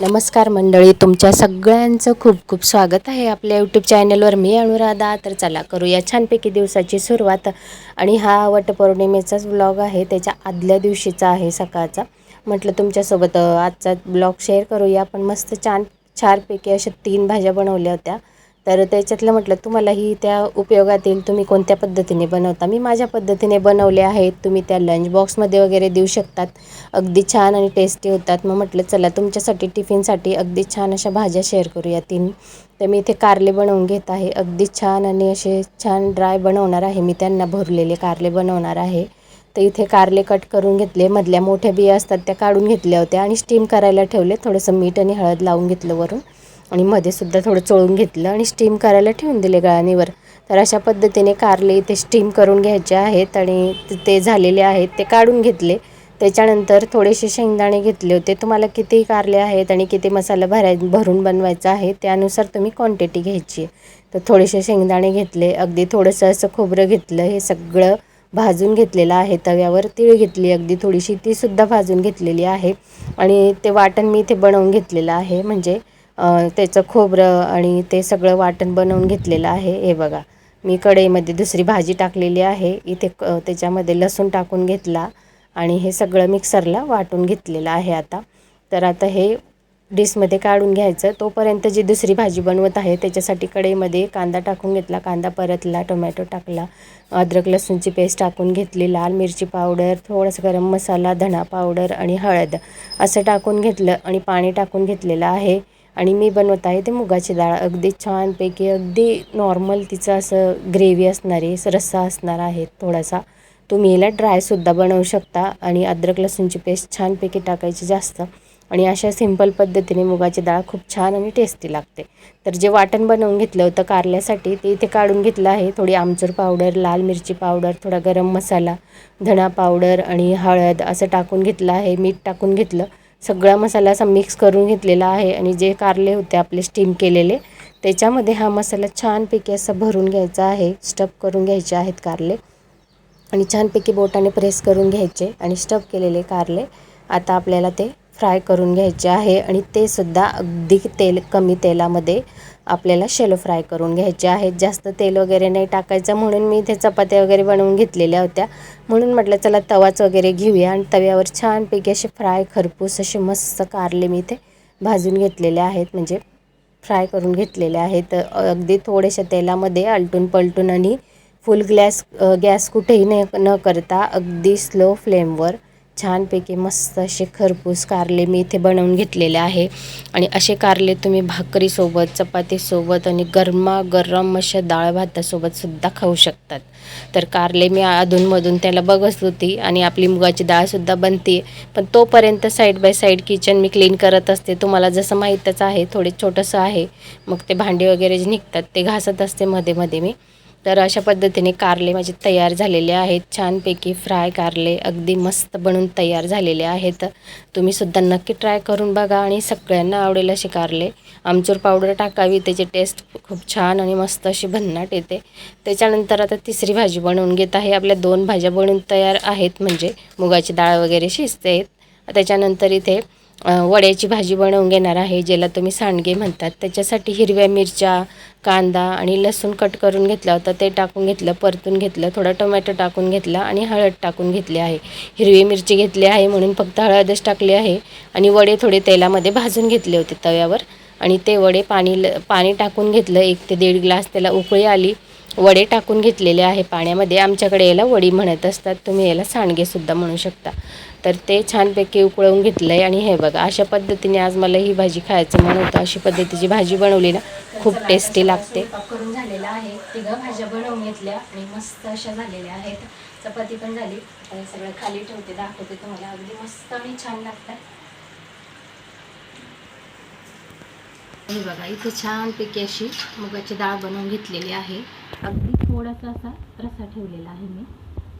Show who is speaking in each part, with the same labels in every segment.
Speaker 1: नमस्कार मंडळी तुमच्या सगळ्यांचं खूप खूप स्वागत आहे आपल्या यूट्यूब चॅनलवर मी अनुराधा तर चला करूया छानपैकी दिवसाची सुरुवात. आणि हा वटपौर्णिमेचाच ब्लॉग आहे त्याच्या आदल्या दिवशीचा आहे सकाळचा. म्हटलं तुमच्यासोबत आजचा ब्लॉग शेअर करूया. आपण मस्त छान चारपैकी अशा तीन भाज्या बनवल्या होत्या. तर त्याच्यातलं म्हटलं तुम्हालाही त्या उपयोगात येईल तुम्ही कोणत्या पद्धतीने बनवता? मी माझ्या पद्धतीने बनवले आहेत. तुम्ही त्या लंच बॉक्समध्ये वगैरे देऊ शकतात. अगदी छान आणि टेस्टी होतात. मग म्हटलं चला तुमच्यासाठी टिफिनसाठी अगदी छान अशा भाज्या शेअर करूया तीन. तर मी इथे कारले बनवून घेत आहे. अगदी छान आणि असे छान ड्राय बनवणार आहे. मी त्यांना भरलेले कारले बनवणार आहे. तर इथे कारले कट करून घेतले. मधल्या मोठ्या बिया असतात त्या काढून घेतल्या होत्या आणि स्टीम करायला ठेवले. थोडंसं मीठ आणि हळद लावून घेतलं वरून. आणि मध्येसुद्धा थोडं चोळून घेतलं आणि स्टीम करायला ठेवून दिले गाळणीवर तर अशा पद्धतीने कारले इथे स्टीम करून घ्यायचे आहेत आणि ते झालेले आहेत ते काढून घेतले. त्याच्यानंतर थोडेसे शेंगदाणे घेतले होते. तुम्हाला किती कारले आहेत आणि किती मसाला भराय भरून बनवायचा आहे त्यानुसार तुम्ही क्वांटिटी घ्यायची. तर थोडेसे शेंगदाणे घेतले. अगदी थोडंसं असं खोबरं घेतलं. हे सगळं भाजून घेतलेलं आहे. तव्यावर तीळ घेतली. अगदी थोडीशी तीसुद्धा भाजून घेतलेली आहे. आणि ते वाटण मी इथे बनवून घेतलेलं आहे. म्हणजे त्याचं खोबरं आणि ते सगळं वाटण बनवून घेतलेलं आहे. हे बघा मी कढईमध्ये दुसरी भाजी टाकलेली आहे. इथे क त्याच्यामध्ये लसूण टाकून घेतला आणि हे सगळं मिक्सरला वाटून घेतलेलं आहे आता. तर आता हे डिशमध्ये काढून घ्यायचं. तोपर्यंत जी दुसरी भाजी बनवत आहे त्याच्यासाठी कढईमध्ये कांदा टाकून घेतला. कांदा परतला टोमॅटो टाकला अद्रक लसूणची पेस्ट टाकून घेतली लाल मिरची पावडर थोडंसं गरम मसाला धणा पावडर आणि हळद असं टाकून घेतलं आणि पाणी टाकून घेतलेलं आहे. आणि मी बनवत आहे ते मुगाची डाळ. अगदी छानपैकी अगदी नॉर्मल तिचं असं ग्रेव्ही असणारी रस्सा असणार आहे थोडासा. तुम्ही याला ड्रायसुद्धा बनवू शकता आणि अद्रक लसूणची पेस्ट छानपैकी टाकायची जास्त. आणि अशा सिंपल पद्धतीने मुगाची डाळ खूप छान आणि टेस्टी लागते. तर जे वाटण बनवून घेतलं होतं कारल्यासाठी ते इथे काढून घेतलं आहे. थोडी आमचूर पावडर लाल मिरची पावडर थोडा गरम मसाला धणा पावडर आणि हळद असं टाकून घेतलं आहे. मीठ टाकून घेतलं. सगळा मसाला असा मिक्स करून घेतलेला आहे आणि जे कारले होते आपले स्टीम केलेले त्याच्यामध्ये हा मसाला छानपैकी असा भरून घ्यायचा आहे स्टफ करून घ्यायचे आहेत कारले. आणि छानपैकी बोटाने प्रेस करून घ्यायचे आणि स्टफ केलेले कारले. आता आपल्याला ते फ्राय करून घ्यायचे आहे आणि ते सुद्धा अगदी तेल कमी तेलामध्ये आपल्याला शेलो फ्राय करून घ्यायचे आहेत. जास्त तेल वगैरे नाही टाकायचं. म्हणून मी इथे चपात्या वगैरे बनवून घेतलेल्या होत्या. म्हणून म्हटलं चला तवाच वगैरे घेऊया. आणि तव्यावर छानपैकी असे फ्राय खरपूस असे मस्त कारले मी इथे भाजून घेतलेले आहेत. म्हणजे फ्राय करून घेतलेले आहेत. अगदी थोड्याशा तेलामध्ये आलटून पलटून आणि फुल ग्लॅस गॅस कुठेही न न करता अगदी स्लो फ्लेमवर छानपैकी मस्त असे खरपूस कारले मी इथे बनवून घेतलेले आहे. आणि असे कारले तुम्ही भाकरीसोबत चपातीसोबत आणि गरमागरम अशा डाळ भातासोबतसुद्धा खाऊ शकतात. तर कारले मी अधूनमधून त्याला बघत होती आणि आपली मुगाची डाळसुद्धा बनते. पण तोपर्यंत साईड बाय साईड किचन मी क्लीन करत असते. तुम्हाला जसं माहीतच आहे थोडे छोटंसं आहे. मग ते भांडे वगैरे जे निघतात ते घासत असते मध्ये मध्ये मी. तर अशा पद्धतीने कारले माझे तयार झालेले आहेत. छानपैकी फ्राय कारले अगदी मस्त बनून तयार झालेले आहेत. तुम्हीसुद्धा नक्की ट्राय करून बघा आणि सगळ्यांना आवडेल असे कारले. आमचूर पावडर टाकावी त्याची टेस्ट खूप छान आणि मस्त अशी भन्नाट येते. त्याच्यानंतर आता तिसरी भाजी बनवून घेत आहे. आपल्या दोन भाज्या बनवून तयार आहेत म्हणजे मुगाची डाळ वगैरे शिजते. आहेत त्याच्यानंतर इथे वड्याची भाजी बनवून घेणार आहे ज्याला तुम्ही सांडगे म्हणतात. त्याच्यासाठी हिरव्या मिरच्या कांदा आणि लसूण कट करून घेतला होता. ते टाकून घेतलं परतून घेतलं थोडा टोमॅटो टाकून घेतला आणि हळद टाकून घेतली आहे. हिरवी मिरची घेतली आहे म्हणून फक्त हळदच टाकली आहे आणि वडे थोडे तेलामध्ये भाजून घेतले होते तव्यावर. आणि ते वडे पाणी पाणी टाकून घेतलं. एक ते दीड ग्लास त्याला उकळी आली. वडे टाकून घेतलेले आहे पाण्यामध्ये. आमच्याकडे याला वडी म्हणत असतात. तुम्ही याला सांडगेसुद्धा म्हणू शकता. तर ते छानपैकी उकळवून घेतलं आहे आणि हे बघा अशा पद्धतीने आज मला ही भाजी खायचं म्हणत होतं. अशी पद्धतीची भाजी बनवली ना खूप टेस्टी लागते. करून झालेला आहे. तिघं भाज्या बनवून घेतल्या आणि मस्त अशा झालेल्या आहेत. चपाती पण झाली. सगळं खाली ठेवते दाखवते तुम्हाला. अगदी मस्त आणि छान लागतात. हे बघा इथे छानपैकी अशी मुगाची डाळ बनवून घेतलेली आहे. अगदी थोडासा असा रसा ठेवलेला आहे मी.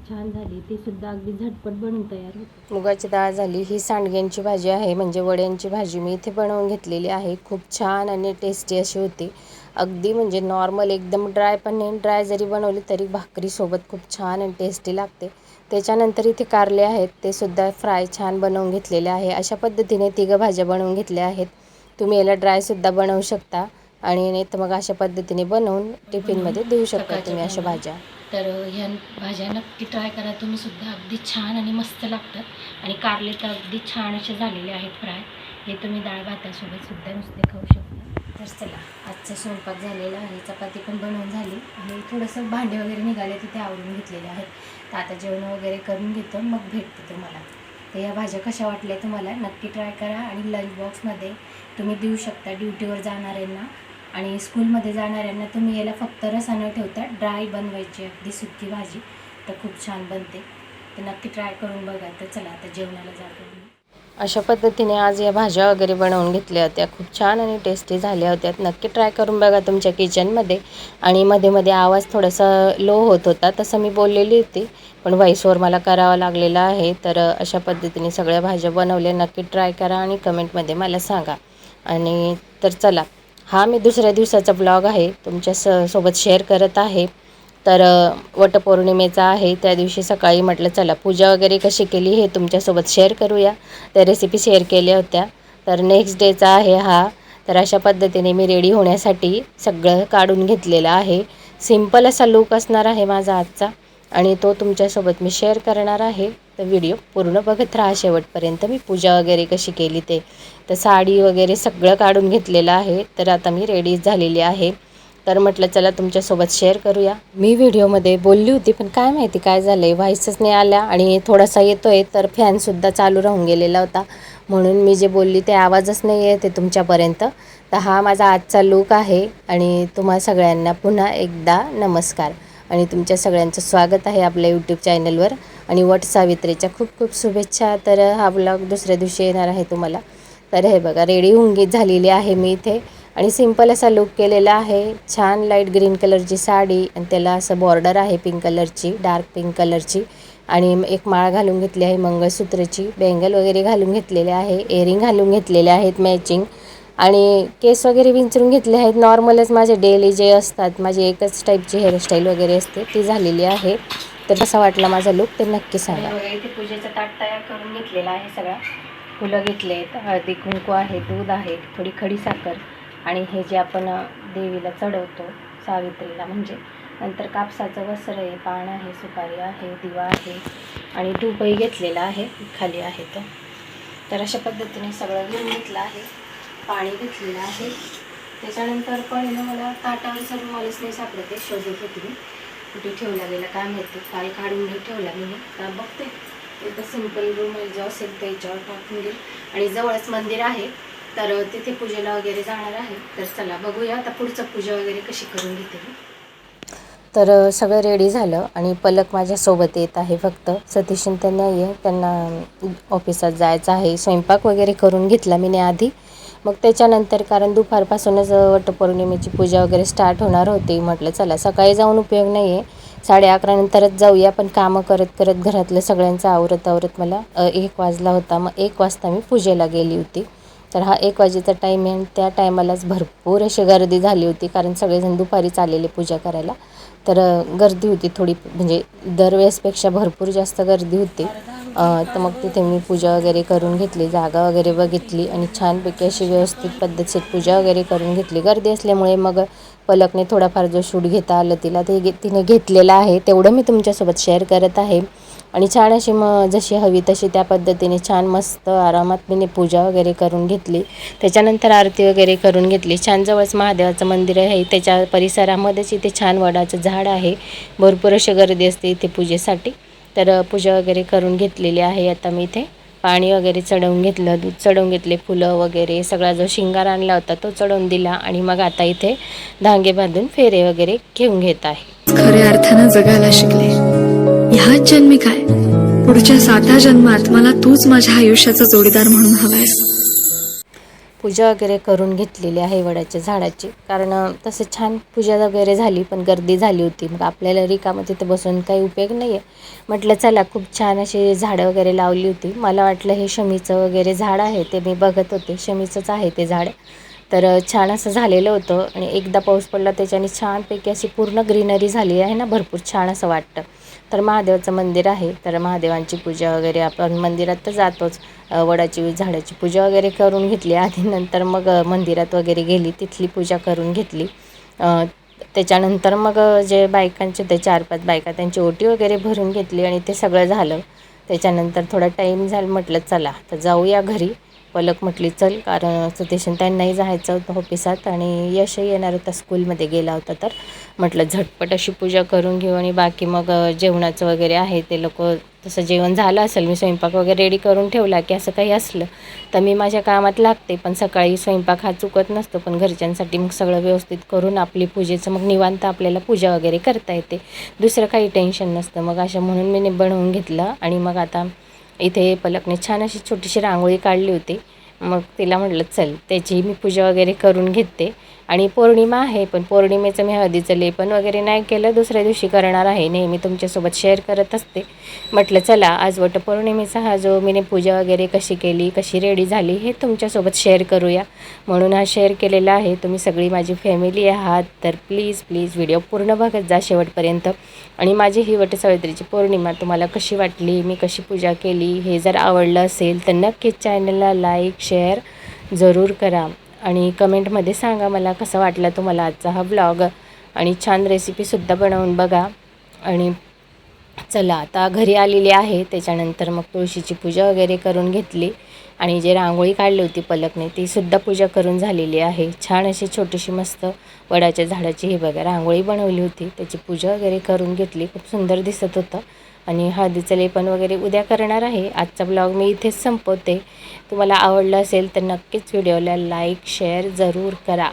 Speaker 1: छान झाली. ती सुद्धा अगदी झटपट बनवून तयार होते. मुगाची डाळ झाली. ही सांडग्यांची भाजी आहे. म्हणजे वड्यांची भाजी मी इथे बनवून घेतलेली आहे. खूप छान आणि टेस्टी अशी होती. अगदी म्हणजे नॉर्मल एकदम ड्राय पण नाही. ड्राय जरी बनवली तरी भाकरीसोबत खूप छान आणि टेस्टी लागते. त्याच्यानंतर इथे कारले आहेत. ते सुद्धा फ्राय छान बनवून घेतलेले आहे. अशा पद्धतीने तिघं भाज्या बनवून घेतल्या आहेत. तुम्ही याला ड्रायसुद्धा बनवू शकता. आणि नाही तर मग अशा पद्धतीने बनवून टिफिनमध्ये देऊ शकता तुम्ही अशा भाज्या.
Speaker 2: तर ह्या भाज्या नक्की ट्राय करा. तुम्ही सुद्धा अगदी छान आणि मस्त लागतात. आणि कारले तर अगदी छान असे झालेले आहेत फ्राय. हे तुम्ही डाळ भातासोबत सुद्धा नुसते खाऊ शकता. तर चला आजचा स्वयंपाक झालेला आहे. चपाती पण बनवून झाली. आणि थोडंसं भांडे वगैरे निघाले तिथे आवरून घेतलेले आहेत. तर आता जेवण वगैरे करून घेतो. मग भेटते तुम्हाला. तर या भाज्या कशा वाटल्या तुम्हाला? नक्की ट्राय करा. आणि लंच बॉक्समध्ये तुम्ही देऊ शकता. ड्युटीवर जाणाऱ्यांना आणि स्कूलमध्ये जाणाऱ्यांना तुम्ही याला फक्त रसा न ठेवता. ड्राय बनवायची अगदी सुकी भाजी. तर खूप छान बनते. तर नक्की ट्राय करून बघा. तर चला आता जेवणाला जातो
Speaker 1: अशा पद्धतीने आज या भाज्या वगैरे बनवून घेतल्या होत्या. खूप छान आणि टेस्टी झाल्या होत्या. नक्की ट्राय करून बघा तुमच्या किचनमध्ये आणि मध्ये मध्ये आवाज थोडासा लो होत होता. तसं मी बोललेली होती. पण व्हॉईसवर मला करावा लागलेला आहे. तर अशा पद्धतीने सगळ्या भाज्या बनवल्या. नक्की ट्राय करा आणि कमेंटमध्ये मला सांगा. आणि तर चला. हा मी दुसऱ्या दिवसाचा ब्लॉग आहे. तुमच्या स सोबत शेअर करत आहे. तर वटपौर्णिमेचा आहे. त्या दिवशी सकाळी म्हटलं चला पूजा वगैरे कशी केली हे तुमच्यासोबत शेअर करूया. त्या रेसिपी शेअर केल्या होत्या. तर नेक्स्ट डेचा आहे हा. तर अशा पद्धतीने मी रेडी होण्यासाठी सगळं काढून घेतलेलं आहे. सिंपल असा लूक असणार आहे माझा आजचा. आणि तो तुमच्यासोबत मी शेअर करणार आहे. तर व्हिडिओ पूर्ण बघत राहा शेवटपर्यंत. मी पूजा वगैरे कशी केली ते. तर साडी वगैरे सगळं काढून घेतलेलं आहे. तर आता मी रेडी झालेली आहे. तर म्हटलं चला तुमच्यासोबत शेअर करूया. मी व्हिडिओमध्ये बोलली होती पण काय माहिती काय झालं आहे व्हायसच नाही आल्या आणि थोडासा येतो आहे तर फॅनसुद्धा चालू राहून गेलेला होता. म्हणून मी जे बोलली ते आवाजच नाही आहे ते तुमच्यापर्यंत. तर हा माझा आजचा लूक आहे आणि तुम्हा सगळ्यांना पुन्हा एकदा नमस्कार. आणि तुमच्या सगळ्यांचं स्वागत आहे आपल्या यूट्यूब चॅनलवर आणि वट सावित्रीच्या खूप खूप शुभेच्छा. तर हा ब्लॉग दुसऱ्या दिवशी येणार आहे तुम्हाला. तर हे बघा रेडी होऊन झालेली आहे मी इथे. आणि सिंपल असा लुक केलेला आहे. छान लाइट ग्रीन कलरची साडी आणि त्याला असं बॉर्डर आहे पिंक कलरची डार्क पिंक कलरची आणि एक माळ घालून घेतली आहे मंगळसूत्रची. बेंगल वगैरे घालून घेतलेले आहे. एअरिंग घालून घेतलेले आहेत मॅचिंग आणि केस वगैरे विंचरून घेतले आहेत. नॉर्मलच माझे डेली जे असतात माझी एकच टाईपची हेअरस्टाईल वगैरे असते ती झालेली आहे. तर कसा वाटला माझा लुक ते नक्की सांगा.
Speaker 2: इथे पूजेचा ताट तयार करून घेतलेला आहे सगळा. फुलं घेतले आहेत हळदी कुंकू आहे दूध आहे थोडी खडी साखर आणि हे जे आपण देवीला चढवतो सावित्रीला म्हणजे. नंतर कापसाचं वस्त्र आहे पान आहे सुपारी आहे दिवा आहे आणि धूपही घेतलेला आहे खाली आहे तो. तर अशा पद्धतीने सगळं घेऊन घेतलं आहे पाणी घेतलेलं आहे. त्याच्यानंतर पण मला ताटावर सगळं मलाच नाही सापडते शोधत होती कुठे ठेवला गेला काय माहिती काल काढून नाही ठेवला मी. आता बघते. इथं सिंपल रूम जो असेल त्याच्यावर टाकून देईल. आणि जवळच मंदिर आहे तर तिथे पूजेला वगैरे जाणार आहे. तर चला बघूया आता पुढचं पूजा वगैरे कशी करून घेते मी.
Speaker 1: तर सगळं रेडी झालं आणि पलक माझ्यासोबत येत आहे फक्त. सतीशन तर नाही आहे त्यांना ऑफिसात जायचं आहे. स्वयंपाक वगैरे करून घेतला मी आधी. मग त्याच्यानंतर कारण दुपारपासूनच वटपौर्णिमेची पूजा वगैरे स्टार्ट होणार होती. म्हटलं चला सकाळी जाऊन उपयोग नाही आहे साडे अकरानंतरच जाऊया. पण कामं करत करत घरातलं सगळ्यांचं आवरत आवरत मला एक वाजला होता. मग एक वाजता मी पूजेला गेली होती. तर हा एक वाजेचा टाईम आहे. आणि त्या टायमालाच भरपूर अशी गर्दी झाली होती. कारण सगळेजण दुपारीच आलेले पूजा करायला. तर गर्दी होती थोडी. म्हणजे दरवेळेसपेक्षा भरपूर जास्त गर्दी होती. तर मग तिथे मी पूजा वगैरे करून घेतली जागा वगैरे बघितली आणि छानपैकी अशी व्यवस्थित पद्धतशीर पूजा वगैरे करून घेतली. गर्दी असल्यामुळे मग पलकने थोडाफार जो शूट घेता आलं तिला ते घे तिने घेतलेलं आहे तेवढं मी तुमच्यासोबत शेअर करत आहे. आणि छान अशी मग जशी हवी तशी त्या पद्धतीने छान मस्त आरामात मी पूजा वगैरे करून घेतली. त्याच्यानंतर आरती वगैरे करून घेतली. छान जवळच महादेवाचं मंदिर आहे त्याच्या परिसरामध्येच इथे छान वडाचं झाड आहे. भरपूर अशी गर्दी असते इथे पूजेसाठी. तर पूजा वगैरे करून घेतलेली आहे आता मी इथे. पाणी वगैरे चढवून घेतलं दूध चढवून घेतले फुलं वगैरे सगळा जो शिंगार आणला होता तो चढवून दिला आणि मग आता इथे धांगे बांधून फेरे वगैरे घेऊन घेत आहे.
Speaker 3: खऱ्या अर्थानं जगायला शिकले. ह्याच जन्मी काय? पुढच्या साता जन्मात मला तूच माझ्या आयुष्याचा जोडीदार म्हणून हवायस
Speaker 1: पूजा वगैरे करून घेतलेली आहे वडाच्या झाडाची. कारण तसे तसं छान पूजा वगैरे झाली पण गर्दी झाली होती. मग आपल्याला रिकामं तिथं बसून काही उपयोग नाही आहे म्हटलं चला खूप छान अशी झाडं वगैरे लावली होती. मला वाटलं हे शमीचं वगैरे झाड आहे ते मी बघत होते. शमीचंच आहे ते झाड. तर छान असं झालेलं होतं. आणि एकदा पाऊस पडला त्याच्याने छानपैकी अशी पूर्ण ग्रीनरी झाली आहे ना भरपूर छान असं वाटतं. तर महादेवाचं मंदिर आहे. तर महादेवांची पूजा वगैरे आपण मंदिरात तर जातोच. वडाची झाडाची पूजा वगैरे करून घेतली. आधी नंतर मग मंदिरात वगैरे गेली. तिथली पूजा करून घेतली. त्याच्यानंतर मग जे बायकांचे ते चार पाच बायका त्यांची ओटी वगैरे भरून घेतली आणि ते सगळं झालं. त्याच्यानंतर थोडा टाईम झाला म्हटलं चला तर जाऊया घरी. पलक म्हटली चल कारण सतीशन त्यांनाही जायचं होतं ऑफिसात आणि यशही येणार होता स्कूलमध्ये गेला होता तर. म्हटलं झटपट अशी पूजा करून घेऊ आणि बाकी मग जेवणाचं वगैरे आहे ते लोक तसं जेवण झालं असेल मी स्वयंपाक वगैरे रेडी करून ठेवला की असं काही असलं तर मी माझ्या कामात लागते पण सकाळी स्वयंपाक हा चुकत नसतो पण घरच्यांसाठी मग सगळं व्यवस्थित करून आपली पूजेचं मग निवांत आपल्याला पूजा वगैरे करता येते. दुसरं काही टेन्शन नसतं. मग अशा म्हणून मी बनवून घेतलं आणि मग आता इथे पलकने छान अशी छोटीशी रांगोळी काढली होती. मग तिला म्हटलं चल त्याची मी पूजा वगैरे करून घेते. आणि पौर्णिमा आहे पण पौर्णिमेचं मी हळदीचं लेपन वगैरे नाही केलं. दुसऱ्या दिवशी करणार आहे नेहमी तुमच्यासोबत शेअर करत असते. म्हटलं चला आज वटपौर्णिमेचा हा जो मीने पूजा वगैरे कशी केली कशी रेडी झाली हे तुमच्यासोबत शेअर करूया. म्हणून हा शेअर केलेला आहे. तुम्ही सगळी माझी फॅमिली आहात तर प्लीज प्लीज व्हिडिओ पूर्ण बघत जा शेवटपर्यंत. आणि माझी ही वटसावित्रीची पौर्णिमा तुम्हाला कशी वाटली मी कशी पूजा केली हे जर आवडलं असेल तर नक्कीच चॅनलला लाईक शेअर जरूर करा. आणि कमेंटमध्ये सांगा मला कसा वाटला तुम्हाला आजचा हा ब्लॉग आणि छान रेसिपीसुद्धा बनवून बघा. आणि चला आता घरी आलेली आहे. त्याच्यानंतर मग तुळशीची पूजा वगैरे करून घेतली. आणि जे रांगोळी काढली होती पलकने ती सुद्धा पूजा करून झालेली आहे. छान अशी छोटीशी मस्त वडाच्या झाडाची ही बघा रांगोळी बनवली होती. त्याची पूजा वगैरे करून घेतली. खूप सुंदर दिसत होतं. आणि हळदीचं लेपन वगैरे उद्या करणार आहे. आजचा ब्लॉग मी इथेच संपवते. तुम्हाला आवडलं असेल तर नक्कीच व्हिडिओला लाईक शेअर जरूर करा.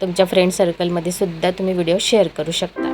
Speaker 1: तुमच्या फ्रेंड सर्कलमध्ये सुद्धा तुम्ही व्हिडिओ शेअर करू शकता.